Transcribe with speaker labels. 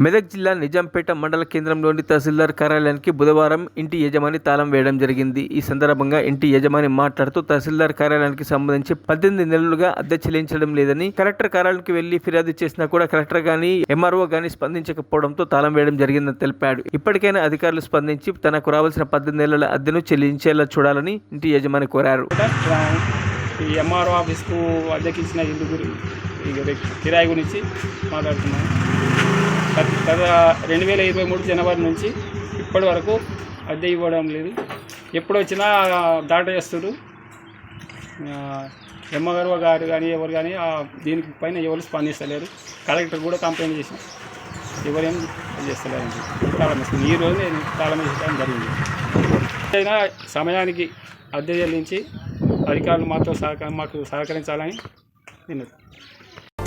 Speaker 1: మెదక్ జిల్లా నిజాంపేట మండల కేంద్రంలోని తహసీల్దార్ కార్యాలయానికి బుధవారం ఇంటి యజమాని తాళం వేయడం జరిగింది. ఈ సందర్భంగా ఇంటి యజమాని మాట్లాడుతూ తహసీల్దార్ కార్యాలయానికి సంబంధించి పద్దెనిమిది నెలలుగా అద్దె చెల్లించడం లేదని కలెక్టర్ కార్యాలయానికి వెళ్ళి ఫిర్యాదు చేసినా కూడా కలెక్టర్ గాని ఎంఆర్ఓ గాని స్పందించకపోవడంతో తాళం వేయడం జరిగిందని తెలిపాడు. ఇప్పటికైనా అధికారులు స్పందించి తనకు రావాల్సిన పద్దెనిమిది నెలల అద్దెను చెల్లించేలా చూడాలని ఇంటి యజమాని కోరారు.
Speaker 2: ఎంఆర్ఓ ఆఫీస్కు అధ్యక్షించిన ఇచ్చిన కిరాయి గురించి మాట్లాడుతున్నాను గత రెండు వేల ఇరవై మూడు జనవరి నుంచి ఇప్పటి వరకు అద్దె ఇవ్వడం లేదు. ఎప్పుడు వచ్చినా దాట చేస్తుడు ఎమ్మగారు గారు కానీ ఎవరు కానీ దీనికి పైన ఎవరు స్పందిస్తలేరు. కలెక్టర్ కూడా కంప్లైంట్ చేసాం ఎవరేం చేస్తలేరు తాళం ఈ రోజు నేను తాళం జరిగింది. అయినా సమయానికి అద్దె చెల్లించి అధికారులు మాతో సహకారం మాకు సహకరించాలని నేను